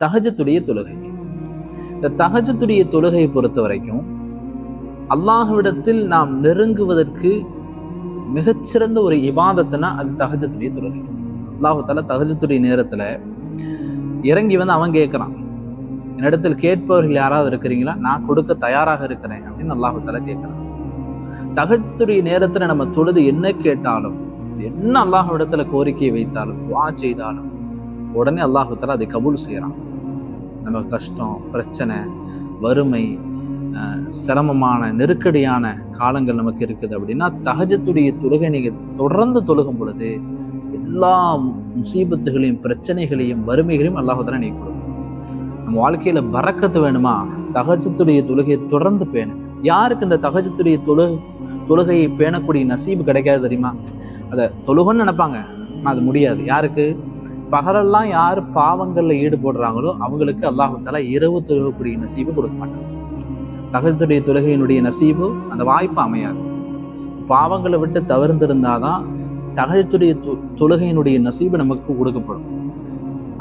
தகஜத்துடைய தொழுகை. இந்த தகஜத்துடைய தொழுகையை பொறுத்த வரைக்கும் அல்லாஹ்விடத்தில் நாம் நெருங்குவதற்கு மிகச்சிறந்த ஒரு இபாதத்துனா அது தகஜத்துடைய தொழுகை. அல்லாஹு தகஜத்துடைய தஹஜத்துடைய நேரத்துல இறங்கி வந்து அவன் கேட்குறான். என்னிடத்தில் கேட்பவர்கள் யாராவது இருக்கிறீங்களா? நான் கொடுக்க தயாராக இருக்கிறேன் அப்படின்னு அல்லாஹு தாலா கேட்குறான். தகஜத்துடைய நேரத்துல நம்ம தொழுது என்ன கேட்டாலும் என்ன அல்லாஹ் இடத்துல கோரிக்கையை வைத்தாலும் துவா செய்தாலும் உடனே அல்லாஹு அதை கபூல் செய்கிறான் நம்ம கஷ்டம் பிரச்சனை வறுமை சிரமமான நெருக்கடியான காலங்கள் நமக்கு இருக்குது அப்படின்னா தகஜத்துடைய தொழுகை நீங்கள் தொடர்ந்து தொழுகும் பொழுது எல்லா முசீபத்துகளையும் பிரச்சனைகளையும் வறுமைகளையும் அல்லாஹு நீ கொடுக்கும். நம்ம வாழ்க்கையில் பறக்கத்து வேணுமா? தகஜத்துடைய தொழுகையை தொடர்ந்து பேணு. யாருக்கு இந்த தகஜத்துடைய தொழு தொழுகையை பேணக்கூடிய நசீபு கிடைக்காது தெரியுமா? அதை தொழுகன்னு நினைப்பாங்க ஆனால் அது முடியாது. யாருக்கு? பகலெல்லாம் யார் பாவங்களில் ஈடுபடுறாங்களோ அவங்களுக்கு அல்லாஹு இரவு தொழுகக்கூடிய நசீபு கொடுக்க மாட்டாங்க தகஜத்துடைய தொழுகையினுடைய நசீபு அந்த வாய்ப்பு அமையாது. பாவங்களை விட்டு தவிர்த்திருந்தாதான் தகஜத்துடைய தொழுகையினுடைய நசீபு நமக்கு கொடுக்கப்படும்.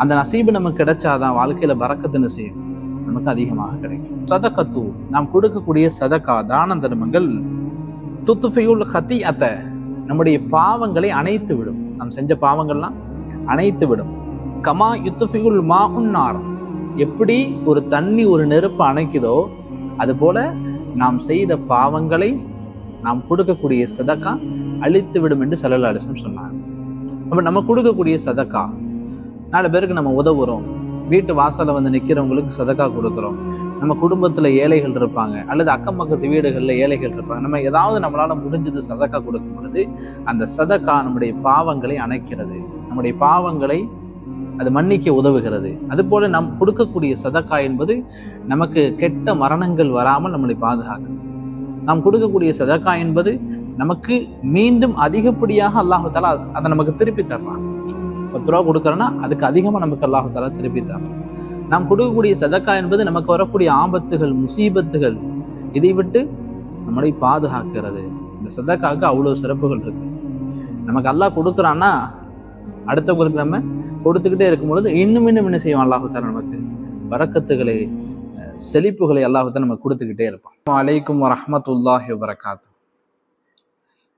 அந்த நசீபு நமக்கு கிடைச்சாதான் வாழ்க்கையில பறக்கத்து நசீபு நமக்கு அதிகமாக கிடைக்கும். சதக்கத்து நாம் கொடுக்கக்கூடிய சதக்கா தான தர்மங்கள் துத்துஃபியுல் ஹத்தி அத்த நம்முடைய பாவங்களை அணைத்து விடும். நாம் செஞ்ச பாவங்கள்லாம் அணைத்து விடும் கமா யுத்துஃபிகுல் மா உன்னார் எப்படி ஒரு தண்ணி ஒரு நெருப்பு அணைக்குதோ அதுபோல நாம் செய்த பாவங்களை நாம் கொடுக்கக்கூடிய சதக்கா அழித்து விடும் என்று சல்லல்லா அலிஸ்லம் சொன்னாங்க அப்போ நம்ம கொடுக்கக்கூடிய சதக்கா நாலு பேருக்கு நம்ம உதவுறோம். வீட்டு வாசலில் வந்து நிற்கிறவங்களுக்கு சதக்கா கொடுக்குறோம். நம்ம குடும்பத்தில் ஏழைகள் இருப்பாங்க அல்லது அக்கம் பக்கத்து வீடுகளில் ஏழைகள் இருப்பாங்க. நம்ம ஏதாவது நம்மளால் முடிஞ்சது சதக்கா கொடுக்கும் பொழுது அந்த சதக்கா நம்முடைய பாவங்களை அணைக்கிறது. நம்முடைய பாவங்களை அது மன்னிக்க உதவுகிறது. அதுபோல நாம் கொடுக்கக்கூடிய சதக்கா என்பது நமக்கு கெட்ட மரணங்கள் வராமல் நம்மளை பாதுகாக்குது நாம் கொடுக்கக்கூடிய சதக்கா என்பது நமக்கு மீண்டும் அதிகப்படியாக அல்லாஹு தாலா அதை நமக்கு திருப்பி தர்றான். பத்து ரூபா கொடுக்குறோன்னா அதுக்கு அதிகமாக நமக்கு அல்லாஹு தாலா திருப்பி தர்றான். நாம் கொடுக்கக்கூடிய சதக்கா என்பது நமக்கு வரக்கூடிய ஆபத்துகள் முசீபத்துகள் இதை விட்டு நம்மளை பாதுகாக்கிறது. இந்த சதக்காவுக்கு அவ்வளோ சிறப்புகள் இருக்கு. நமக்கு அல்லாஹ் கொடுக்குறான்னா அடுத்தவங்களுக்கு நம்ம கொடுத்துக்கிட்டே இருக்கும் பொழுது இன்னும் இன்னும் என்ன செய்வோம்? அல்லாஹு நமக்கு வரக்கத்துகளை செழிப்புகளை அல்லாஹு தாலா நமக்கு கொடுத்துக்கிட்டே இருப்பான். அலைக்கும் வரமத்துல்லாஹி வரகாத்து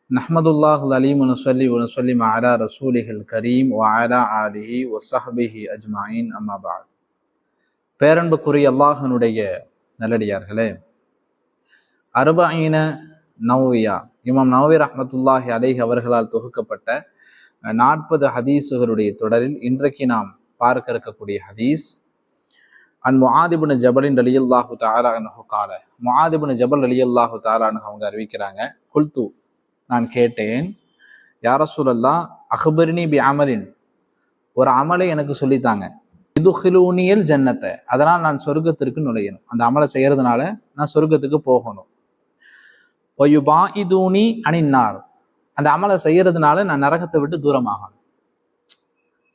நஹமதுல்லாஹ் அலீம் நுசல்லி சொல்லி மாரா ரசூலிகள் கரீம் வ அலா ஆலிஹி வ ஸஹ்பிஹி அஜ்மாயின். அம்மாபாத் பேரன்புக்குரிய அல்லாஹனுடைய நல்லடியார்களே அருபாயின நவ்வியா இமாம் நவவி ரஹமத்துல்லாஹி அலைஹி அவர்களால் தொகுக்கப்பட்ட நாற்பது ஹதீஸுகளுடைய தொடரில் இன்றைக்கு நாம் பார்க்க இருக்கக்கூடிய ஹதீஸ். அன் முஆதிபுன் ஜபலின் அலியல்லாஹு தாரானு கால. முஆதிபுன் ஜபல் அலியல்லாஹு தாரானு அவங்க அறிவிக்கிறாங்க குல்து நான் கேட்டேன் யார சூழல்லா அஹ்பர்னி பி அமலின் ஒரு அமலை எனக்கு சொல்லித்தாங்க. இதுஹிலூனியல் ஜன்னத்தை அதனால் நான் சொர்க்கத்திற்கு நுழையணும். அந்த அமலை செய்கிறதுனால நான் சொர்க்கத்துக்கு போகணும். ஒயுபா இதூனி அணின்னார் அந்த அமலை செய்யறதுனால நான் நரகத்தை விட்டு தூரமாகணும்.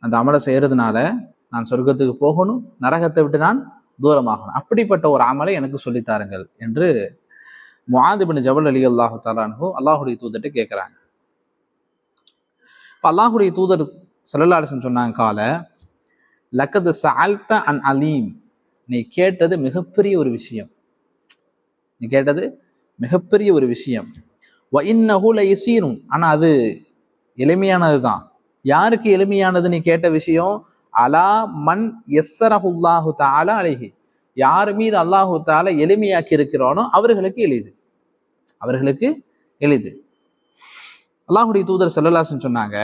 அந்த அமலை செய்யறதுனால நான் சொர்க்கத்துக்கு போகணும் நரகத்தை விட்டு நான் தூரமாகணும். அப்படிப்பட்ட ஒரு அமலை எனக்கு சொல்லித்தாருங்கள் என்று முஆதிபின் ஜபல் அலி அல்லாஹு தாலானு அல்லாஹுடைய தூதர்கிட்ட கேட்குறாங்க இப்போ அல்லாஹுடைய தூதர் சல்லல்லாஹு சொன்னாங்க கால லக்கது சால்த அன் அலீம். நீ கேட்டது மிகப்பெரிய ஒரு விஷயம். நீ கேட்டது மிகப்பெரிய ஒரு விஷயம். இன்னஹுல இசீரும் ஆனால் அது எளிமையானது தான். யாருக்கு எளிமையானது நீ கேட்ட விஷயம்? அலா மன் எஸ்ஸரஹுல்லாஹு தாலா அழகி யார் மீது அல்லாஹு தாலா எளிமையாக்கி இருக்கிறானோ அவர்களுக்கு எளிது. அவர்களுக்கு எளிது. அல்லாஹுடைய தூதர் செல்லலாசன் சொன்னாங்க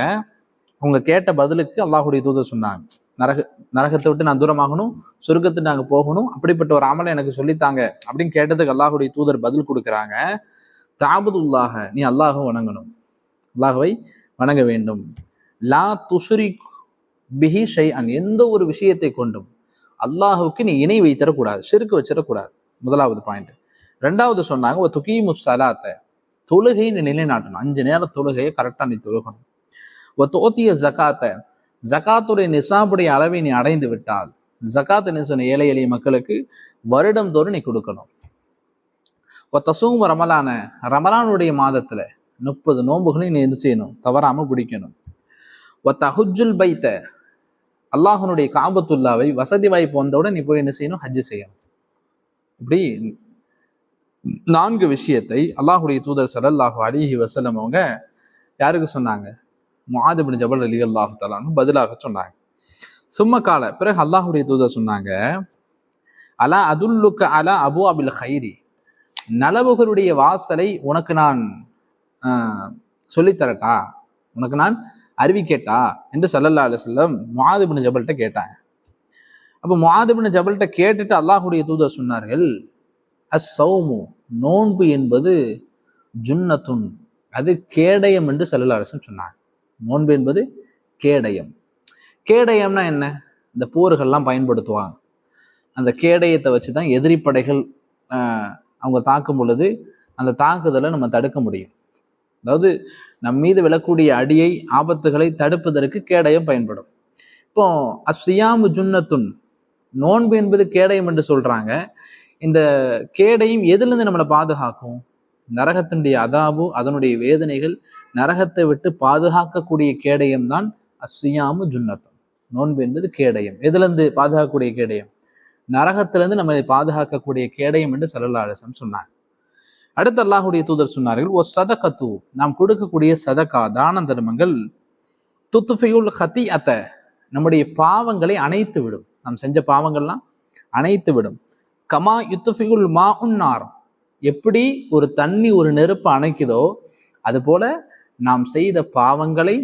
அவங்க கேட்ட பதிலுக்கு அல்லாஹுடைய தூதர் சொன்னாங்க. நரக நரகத்தை விட்டு நான் தூரமாகணும் சொர்க்கத்துக்கு நாங்கள் போகணும். அப்படிப்பட்ட ஒரு அமலை எனக்கு சொல்லித்தாங்க. அப்படின்னு கேட்டதுக்கு அல்லாஹுடைய தூதர் பதில் கொடுக்குறாங்க. தாபுதுல்லாக நீ அல்லாஹ வணங்கணும். அல்லாஹவை வணங்க வேண்டும். லா துசுரி பிஹி ஷை அன் எந்த ஒரு விஷயத்தை கொண்டும் அல்லாஹுக்கு நீ இணை வைத்தரக்கூடாது செருக்கு வச்சிடக்கூடாது. முதலாவது பாயிண்ட் ரெண்டாவது சொன்னாங்க ஒரு துகீமு சலாத்தை தொழுகை நீ நிலைநாட்டணும். அஞ்சு நேரம் தொழுகையை கரெக்டாக நீ தொழுகணும். ஒரு தோத்திய ஜக்காத்தை ஜக்காத்துடைய நிசாபுடைய அளவை நீ அடைந்து விட்டால் ஜக்காத் என்ன சொன்ன ஏழை எளிய மக்களுக்கு வருடம் தோறும் நீ கொடுக்கணும். ஒரு ரமலான ரமலானுடைய மாதத்தில் முப்பது நோன்புகளையும் நீ என்ன செய்யணும்? தவறாமல் பிடிக்கணும். ஒத்த தஹுஜுல் பைத்த அல்லாஹனுடைய காபத்துல்லாவை வசதி வாய்ப்பு வந்தவுடன் நீ போய் என்ன செய்யணும்? ஹஜ்ஜு செய்யணும். இப்படி நான்கு விஷயத்தை அல்லாஹுடைய தூதர் சலல்லாஹு அலிஹி வசலம் அவங்க யாருக்கு சொன்னாங்க? முஆதுபின் ஜபல் அலி அல்லாஹு தலான்னு பதிலாக சொன்னாங்க. சும்ம கால பிறகு அல்லாஹுடைய தூதர் சொன்னாங்க அலா அதுல்லுக்க அலா அபு அபில் ஹைரி நலவுகளுடைய வாசலை உனக்கு நான் சொல்லித்தரட்டா? உனக்கு நான் அறிவிக்கட்டா என்று சல்லல்லா அலுவலம் முஆதுபின் ஜபல்கிட்ட கேட்டாங்க. அப்போ முஆதுபின் ஜபல்கிட்ட கேட்டுட்டு அல்லாஹுடைய தூதர் சொன்னார்கள் அஸ் சௌமு நோன்பு என்பது ஜுன்னத்துன் அது கேடயம் என்று சல்லல்லா அலுவலம் சொன்னாங்க. நோன்பு என்பது கேடயம். கேடயம்னா என்ன? இந்த போர்கள்லாம் பயன்படுத்துவாங்க. அந்த கேடயத்தை வச்சு தான் எதிரிப்படைகள் அவங்க தாக்கும் பொழுது அந்த தாக்குதலை நம்ம தடுக்க முடியும். அதாவது நம் மீது விழக்கூடிய அடியை ஆபத்துகளை தடுப்பதற்கு கேடயம் பயன்படும். இப்போ அஸ்யாமு ஜுன்னத்துன் நோன்பு என்பது கேடயம் என்று சொல்றாங்க. இந்த கேடையும் எதுலேருந்து நம்மளை பாதுகாக்கும்? நரகத்தினுடைய அதாபு அதனுடைய வேதனைகள் நரகத்தை விட்டு பாதுகாக்கக்கூடிய கேடயம் தான் அஸ்யாமு ஜுன்னத்தும் நோன்பு என்பது கேடயம். எதுலேருந்து பாதுகாக்கக்கூடிய கேடயம்? நரகத்திலிருந்து நம்மளை பாதுகாக்கக்கூடிய கேடயம் என்று சல்லல்லாசம் சொன்னாங்க. அடுத்த அல்லாஹுடைய தூதர் சொன்னார்கள் ஓ சதகத்து நாம் கொடுக்கக்கூடிய சதகா தான தர்மங்கள் துத்துஃபியுல் ஹத்தி அத்த நம்முடைய பாவங்களை அணைத்து விடும். நாம் செஞ்ச பாவங்கள்லாம் அணைத்து விடும். கமா யுத்துஃபியுல் மா உன்னார் எப்படி ஒரு தண்ணி ஒரு நெருப்பு அணைக்குதோ அது போல நாம் செய்த பாவங்களை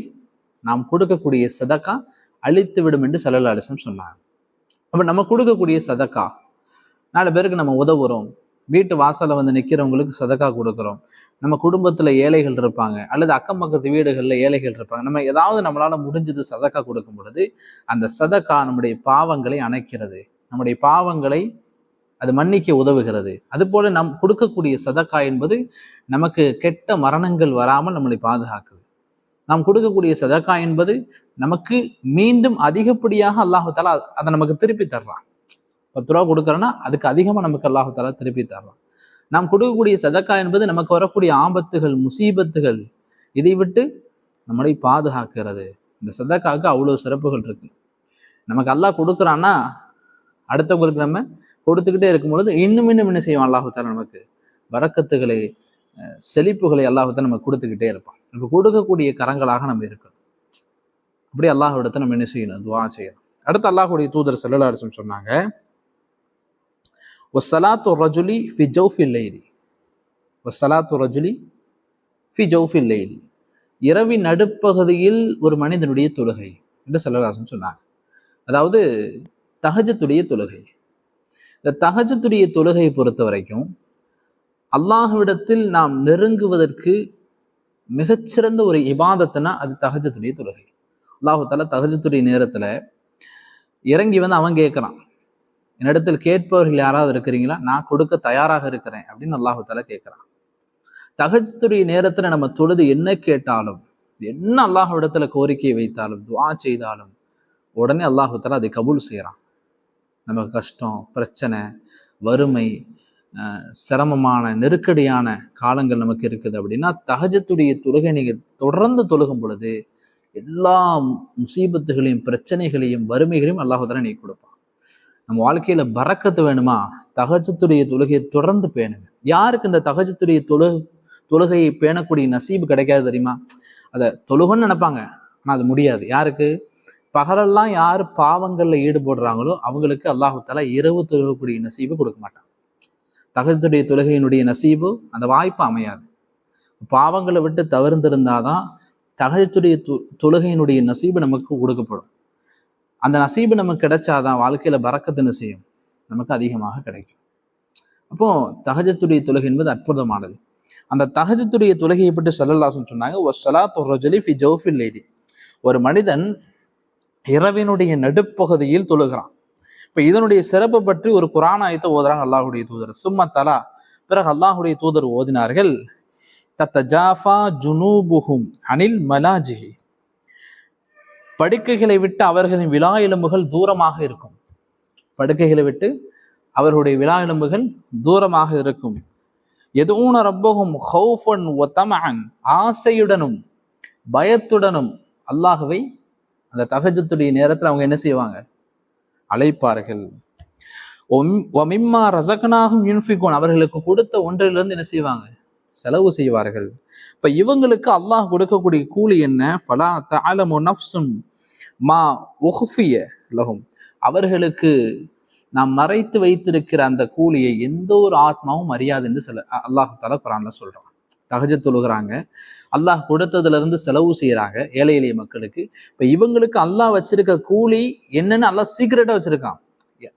நாம் கொடுக்கக்கூடிய சதக்கா அழித்து விடும் என்று சல்லல்லா சொன்னாங்க. அப்போ நம்ம கொடுக்கக்கூடிய சதக்கா. நாலு பேருக்கு நம்ம உதவுறோம். வீட்டு வாசலில் வந்து நிற்கிறவங்களுக்கு சதக்கா கொடுக்குறோம். நம்ம குடும்பத்தில் ஏழைகள் இருப்பாங்க. அல்லது அக்கம் பக்கத்து வீடுகளில் ஏழைகள் இருப்பாங்க. நம்ம ஏதாவது நம்மளால் முடிஞ்சது சதக்கா கொடுக்கும் பொழுது அந்த சதக்கா நம்முடைய பாவங்களை அணைக்கிறது. நம்முடைய பாவங்களை அது மன்னிக்க உதவுகிறது. அதுபோல நம் கொடுக்கக்கூடிய சதக்கா என்பது நமக்கு கெட்ட மரணங்கள் வராமல் நம்மளை பாதுகாக்குது. நாம் கொடுக்கக்கூடிய சதக்கா என்பது நமக்கு மீண்டும் அதிகப்படியாக அல்லாஹாலா அதை நமக்கு திருப்பி தர்றான். பத்து ரூபா கொடுக்குறோன்னா அதுக்கு அதிகமாக நமக்கு அல்லாஹாலா திருப்பி தர்றான். நாம் கொடுக்கக்கூடிய சதக்கா என்பது நமக்கு வரக்கூடிய ஆபத்துகள் முசீபத்துகள் இதை விட்டு நம்மளை பாதுகாக்கிறது. இந்த சதக்காவுக்கு அவ்வளோ சிறப்புகள் இருக்கு. நமக்கு அல்லாஹ் கொடுக்குறான்னா அடுத்தவங்களுக்கு நம்ம கொடுத்துக்கிட்டே இருக்கும் பொழுது இன்னும் இன்னும் என்ன செய்வோம் அல்லாஹால நமக்கு? வரக்கத்துகளை செழிப்புகளை அல்லாஹால நம்ம கொடுத்துக்கிட்டே இருப்பான். நமக்கு கொடுக்கக்கூடிய கரங்களாக நம்ம இருக்கணும். அப்படி அல்லாஹ்விடத்தை நம்ம என்ன செய்யணும்? துவா செய்யணும். அடுத்து அல்லாஹுடைய தூதர் செல்லலாரசம் சொன்னாங்க ஒசலாத்து ரஜுலி ஃபி ஜவுஃபில் லைலி. ஒசலாத்து ரஜுலி ஃபி ஜவுஃபில் லைலி. இரவின் நடுப்பகுதியில் ஒரு மனிதனுடைய தொழுகை என்று செல்லலாசம் சொன்னாங்க. அதாவது தகஜத்துடைய தொழுகை. இந்த தகஜத்துடைய தொழுகையை பொறுத்த வரைக்கும் அல்லாஹுவிடத்தில் நாம் நெருங்குவதற்கு மிகச்சிறந்த ஒரு இபாதத்துனா அது தகஜத்துடைய தொழுகை. அல்லாஹால தகஜத்துடைய நேரத்தில் இறங்கி வந்து அவன் கேட்குறான். என்னிடத்தில் கேட்பவர்கள் யாராவது இருக்கிறீங்களா? நான் கொடுக்க தயாராக இருக்கிறேன் அப்படின்னு அல்லாஹால கேட்குறான். தகஜத்துடைய நேரத்தில் நம்ம தொழுது என்ன கேட்டாலும் என்ன அல்லாஹ் இடத்துல கோரிக்கை வைத்தாலும் துவா செய்தாலும் உடனே அல்லாஹால அதை கபூல் செய்கிறான் நமக்கு கஷ்டம் பிரச்சனை வறுமை சிரமமான நெருக்கடியான காலங்கள் நமக்கு இருக்குது அப்படின்னா தகஜத்துடைய தொழுகை நீங்கள் தொடர்ந்து தொழுகும் பொழுது எல்லா முசீபத்துகளையும் பிரச்சனைகளையும் வறுமைகளையும் அல்லாஹுதான நீ கொடுப்பான். நம்ம வாழ்க்கையில பறக்கத்து வேணுமா? தகஜத்துடைய தொழுகையை தொடர்ந்து பேணுங்க. யாருக்கு இந்த தகஜத்துடைய தொழு தொழுகையை பேணக்கூடிய நசீபு கிடைக்காது தெரியுமா? அதை தொழுகன்னு நினைப்பாங்க ஆனால் அது முடியாது. யாருக்கு? பகலெல்லாம் யார் பாவங்களில் ஈடுபடுறாங்களோ அவங்களுக்கு அல்லாஹு தாலா இரவு தொழுகக்கூடிய நசீபு கொடுக்க மாட்டான். தகஜத்துடைய தொழுகையினுடைய நசீபு அந்த வாய்ப்பு அமையாது. பாவங்களை விட்டு தவிர்ந்திருந்தாதான் தகஜத்துடைய து தொழுகையினுடைய நசீபு நமக்கு கொடுக்கப்படும். அந்த நசீபு நமக்கு கிடைச்சாதான் வாழ்க்கையில பறக்கத்தின செய்யும்? நமக்கு அதிகமாக கிடைக்கும். அப்போ தகஜத்துடைய தொழுகை என்பது அற்புதமானது. அந்த தகஜத்துடைய தொழுகையை பற்றி செல்லல்லாசன் சொன்னாங்க ஒரு சலா தொரஜலி ஃபி ஜோஃபில் லேடி ஒரு மனிதன் இரவினுடைய நடுப்பகுதியில் தொழுகிறான். இப்ப இதனுடைய சிறப்பை பற்றி ஒரு குரான் ஆயத்தை ஓதுறாங்க அல்லாஹுடைய தூதர். சும்மா தலா. பிறகு அல்லாஹுடைய தூதர் ஓதினார்கள் தத்த ஜாஃபா ஜுனூபுஹும் அனில் மலாஜிஹி. படுக்கைகளை விட்டு அவர்களின் விழா எலும்புகள் தூரமாக இருக்கும். படுக்கைகளை விட்டு அவர்களுடைய விழா எலும்புகள் தூரமாக இருக்கும். எதுவும் ரப்பகும் ஹவுஃபன் ஒத்தமன் ஆசையுடனும் பயத்துடனும் அல்லாகவே அந்த தகஜத்துடைய நேரத்தில் அவங்க என்ன செய்வாங்க? அழைப்பார்கள். ஒமிம்மா ரசகனாகும் யூன்ஃபிகோன். அவர்களுக்கு கொடுத்த ஒன்றிலிருந்து என்ன செய்வாங்க? செலவு செய்வார்கள். இப்ப இவங்களுக்கு அல்லாஹ் கொடுக்கக்கூடிய கூலி என்ன? ஃபலா தலமு நஃப்சுன் மா ஒஹுஃபிய லகும் அவர்களுக்கு நாம் மறைத்து வைத்திருக்கிற அந்த கூலியை எந்த ஒரு ஆத்மாவும் அறியாது என்று சில அல்லாஹு தாலா குரான்ல சொல்றான். தகஜ தொழுகிறாங்க. அல்லாஹ் கொடுத்ததுல இருந்து செலவு செய்யறாங்க ஏழை எளிய மக்களுக்கு. இப்ப இவங்களுக்கு அல்லாஹ் வச்சிருக்க கூலி என்னன்னு அல்லாஹ் சீக்கிரட்டா வச்சிருக்கான்.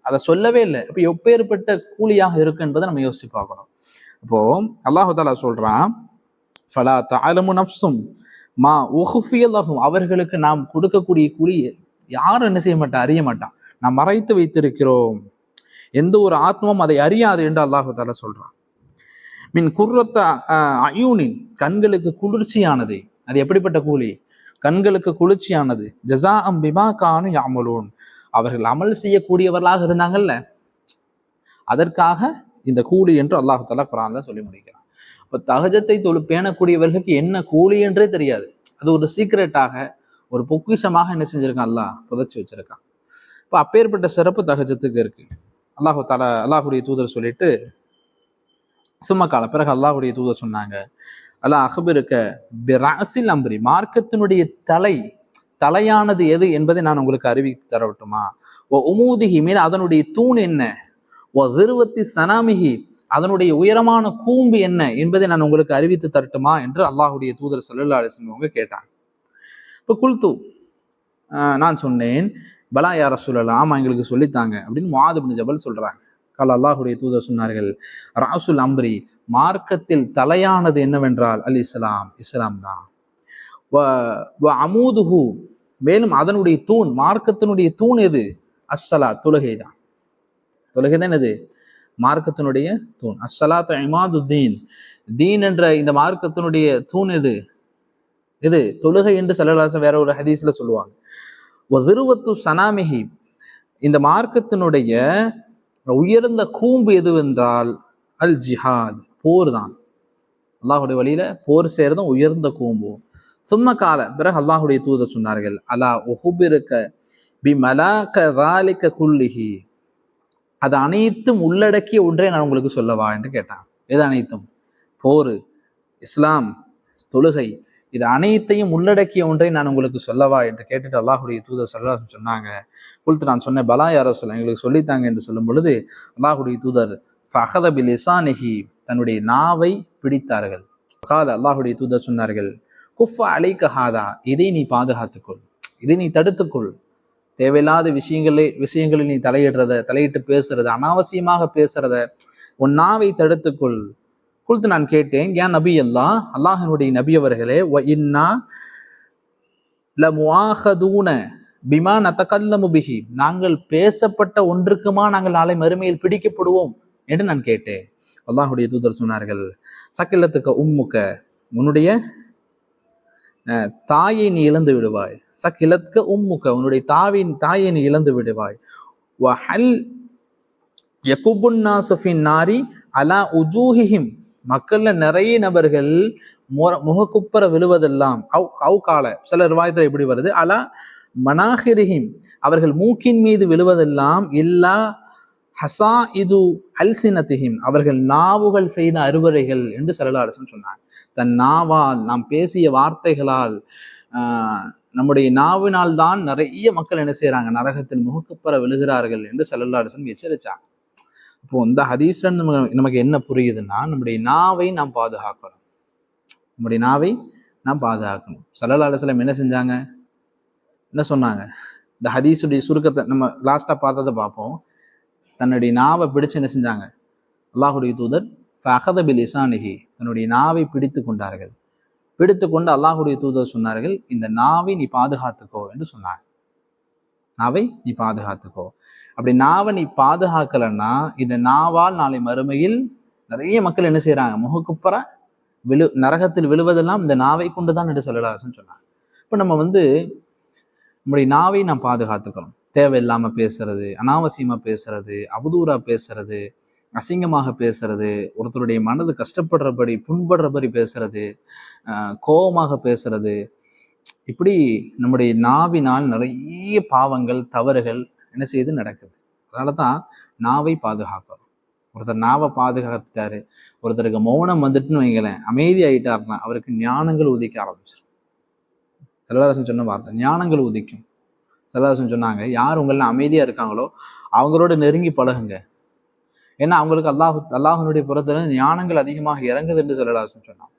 அதை சொல்லவே இல்லை. இப்போ எப்பேற்பட்ட கூலியாக இருக்கு என்பதை நம்ம யோசிச்சு பார்க்கணும். அப்போ அல்லாஹு தாலா சொல்றான் ஃபலா தாலமு நப்சும் மா உஹுஃபியல்லாகும் அவர்களுக்கு நாம் கொடுக்கக்கூடிய கூலி யாரும் என்ன செய்ய மாட்டா அறிய மாட்டான். நாம் மறைத்து வைத்திருக்கிறோம். எந்த ஒரு ஆத்மாவும் அதை அறியாது என்று அல்லாஹு தாலா சொல்றான். மின் குர்ரத்த அயூனின் கண்களுக்கு குளிர்ச்சியானது. அது எப்படிப்பட்ட கூலி? கண்களுக்கு குளிர்ச்சியானது. ஜசா அம்பிமா கானு யாமலூன் அவர்கள் அமல் செய்யக்கூடியவர்களாக இருந்தாங்கல்ல? அதற்காக இந்த கூலி என்று அல்லாஹு தாலா குரான்ல சொல்லி முடிக்கிறான். இப்போ தகஜத்தை தொழு பேணக்கூடியவர்களுக்கு என்ன கூலி என்றே தெரியாது. அது ஒரு சீக்ரெட்டாக ஒரு பொக்கிஷமாக என்ன செஞ்சிருக்கான்? அல்லாஹ் புதைச்சி வச்சிருக்கான். இப்போ அப்பேற்பட்ட சிறப்பு தகஜத்துக்கு இருக்கு. அல்லாஹு தாலா அல்லாஹுடைய தூதர் சொல்லிட்டு சும்மா கால. பிறகு அல்லாஹுடைய தூதர் சொன்னாங்க அல்லாஹ் அகபிருக்க பிராசில் அம்பரி மார்க்கத்தினுடைய தலை தலையானது எது என்பதை நான் உங்களுக்கு அறிவித்து தரவட்டுமா ஓ உமூதிகி மேல் அதனுடைய தூண் என்ன? ஓ திருவத்தி சனாமிகி அதனுடைய உயரமான கூம்பு என்ன என்பதை நான் உங்களுக்கு அறிவித்து தரட்டுமா என்று அல்லாஹுடைய தூதர் சொல்லல்லா அலிஸ்லம் அவங்க கேட்டாங்க. இப்போ குல்து நான் சொன்னேன் பலா யார சொல்லலாம் ஆமாம் எங்களுக்கு சொல்லித்தாங்க அப்படின்னு மாதுபின் ஜபல் சொல்கிறாங்க கால அல்லாஹுடைய தூதர் சொன்னார்கள் ராசுல் அம்ரி மார்க்கத்தில் தலையானது என்னவென்றால் அல் இஸ்லாம் இஸ்லாம் தான். அமூதுஹு மேலும் அதனுடைய தூண் மார்க்கத்தினுடைய தூண் எது? அஸ்ஸலா தொழுகை தான். தொழுகை தான் எது மார்க்கத்தினுடைய தூண். அஸ்ஸலா இமாது தீன் தீன் என்ற இந்த மார்க்கத்தினுடைய தூண் எது? இது தொழுகை என்று சல்லலாசம் வேற ஒரு ஹதீஸ்ல சொல்லுவாங்க. ஒதிருவத்து சனாமிகி இந்த மார்க்கத்தினுடைய உயர்ந்த கூம்பு எதுவென்றால் அல் ஜிஹாத் போர் தான் அல்லாஹுடைய வழியில போர் செய்யறதும் உயர்ந்த கூம்பு. சும்ம கால பிறகு அல்லாஹுடைய தூதர் சொன்னார்கள் அலா ஒஹுபிருக்க பி மலாக்க குல்லிஹி. அது அனைத்தும் உள்ளடக்கிய ஒன்றே நான் உங்களுக்கு சொல்லவா? என்று கேட்டான். எது அனைத்தும்? போர் இஸ்லாம் தொழுகை இது அனைத்தையும் உள்ளடக்கிய ஒன்றை நான் உங்களுக்கு சொல்லவா என்று கேட்டுட்டு அல்லாஹுடைய தூதர் சல்லாஹ் சொன்னாங்க. கொடுத்து நான் சொன்னேன் பலா யாரோ சொல்ல எங்களுக்கு சொல்லித்தாங்க என்று சொல்லும் பொழுது அல்லாஹுடைய தூதர் ஃபஹத பில் இசானிஹி தன்னுடைய நாவை பிடித்தார்கள். கால அல்லாஹுடைய தூதர் சொன்னார்கள் குஃபா அலைக்க ஹாதா இதை நீ பாதுகாத்துக்கொள் இதை நீ தடுத்துக்கொள். தேவையில்லாத விஷயங்களே விஷயங்களில் நீ தலையிடுறத தலையிட்டு பேசுறத அனாவசியமாக பேசுறத உன் நாவை தடுத்துக்கொள். குழுத்து நான் கேட்டேன் ஏன் நபி அல்லா அல்லாஹனுடைய நபி அவர்களே இன்னா ல முவாஹதூன பிமா நத்தக்கல்லமு முபிஹி நாங்கள் பேசப்பட்ட ஒன்றுக்குமா நாங்கள் நாளை மறுமையில் பிடிக்கப்படுவோம்? என்று நான் கேட்டேன். அல்லாஹுடைய தூதர் சொன்னார்கள் சக்கிலத்துக்கு உம்முக்க உன்னுடைய தாயை நீ இழந்து விடுவாய். சக்கிலத்க உம்முக்க உன்னுடைய தாவின் தாயை நீ இழந்து விடுவாய். வஹல் யகுபுன்னாசுஃபின் நாரி அலா உஜூஹிஹிம். மக்கள்ல நிறைய நபர்கள் முகக்குப்புற விழுவதெல்லாம் அவ் அவு கால சில ரிவாயத்தில் எப்படி வருது? அலா மனாஹிரிஹிம் அவர்கள் மூக்கின் மீது விழுவதெல்லாம் இல்லா ஹசா இது அல்சினத்திஹிம் அவர்கள் நாவுகள் செய்த அறுவரைகள் என்று செல்லலாரசன் சொன்னாங்க தன் நாவால் நாம் பேசிய வார்த்தைகளால் நம்முடைய நாவினால் தான் நிறைய மக்கள் என்ன செய்யறாங்க நரகத்தில் முகக்குப்பற விழுகிறார்கள் என்று செல்லல்லாரசன் எச்சரித்தான் இப்போ இந்த ஹதீஸ்ல நமக்கு நமக்கு என்ன புரியுதுன்னா நம்முடைய நாவை நாம் பாதுகாக்கணும். நம்முடைய நாவை நாம் பாதுகாக்கணும். சல்லல்லா அலுவலம் என்ன செஞ்சாங்க? என்ன சொன்னாங்க? இந்த ஹதீஸுடைய சுருக்கத்தை நம்ம லாஸ்டா பார்த்ததை பார்ப்போம். தன்னுடைய நாவை பிடிச்சு என்ன செஞ்சாங்க? அல்லாஹுடைய தூதர் ஃபஹதபில் இசானிஹி தன்னுடைய நாவை பிடித்து கொண்டார்கள். பிடித்து கொண்டு அல்லாஹுடைய தூதர் சொன்னார்கள் இந்த நாவை நீ பாதுகாத்துக்கோ என்று சொன்னாங்க. நாவை நீ பாதுகாத்துக்கோ. அப்படி நாவை நீ பாதுகாக்கலன்னா இந்த நாவால் நாளை மறுமையில் நிறைய மக்கள் என்ன செய்கிறாங்க முகக்குப்புற விழு நரகத்தில் விழுவதெல்லாம் இந்த நாவை கொண்டு தான் என்று சொல்லலாசன்னு சொன்னாங்க இப்போ நம்ம வந்து நம்முடைய நாவை நாம் பாதுகாத்துக்கணும். தேவையில்லாமல் பேசுறது அனாவசியமாக பேசுறது அவதூறாக பேசுறது அசிங்கமாக பேசுறது ஒருத்தருடைய மனது கஷ்டப்படுறபடி புண்படுறபடி பேசுறது கோபமாக பேசுறது. இப்படி நம்முடைய நாவினால் நிறைய பாவங்கள் தவறுகள் என்ன செய்து நடக்குது? அதனால தான் நாவை பாதுகாக்கணும் ஒருத்தர் நாவை பாதுகாத்துட்டாரு ஒருத்தருக்கு மௌனம் வந்துட்டுன்னு வைங்களேன் அமைதி ஆயிட்டாருன்னா அவருக்கு ஞானங்கள் உதிக்க ஆரம்பிச்சிடும் செல்லரசன் சொன்ன வார்த்தை ஞானங்கள் உதிக்கும். செல்லரசன் சொன்னாங்க யார் உங்கள அமைதியா இருக்காங்களோ அவங்களோட நெருங்கி பழகுங்க. ஏன்னா அவங்களுக்கு அல்லாஹு அல்லாஹனுடைய புறத்துல ஞானங்கள் அதிகமாக இறங்குது என்று செல்லரசன் சொன்னான்.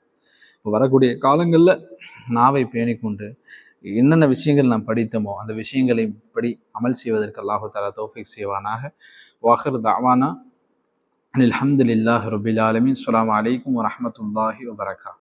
இப்போ வரக்கூடிய காலங்களில் நாவை பேணிக்கொண்டு என்னென்ன விஷயங்கள் நாம் படித்தோமோ அந்த விஷயங்களை படி அமல் செய்வதற்கு அல்லாஹு தாலா தோஃபிக் செய்வானாக. வாஹர் தாவானா அனில் அஹமதுல்லாஹ் ரபில் ஆலமின். அஸ்ஸலாமு அலைக்கும் வரமத்துல்லாஹி வபரகா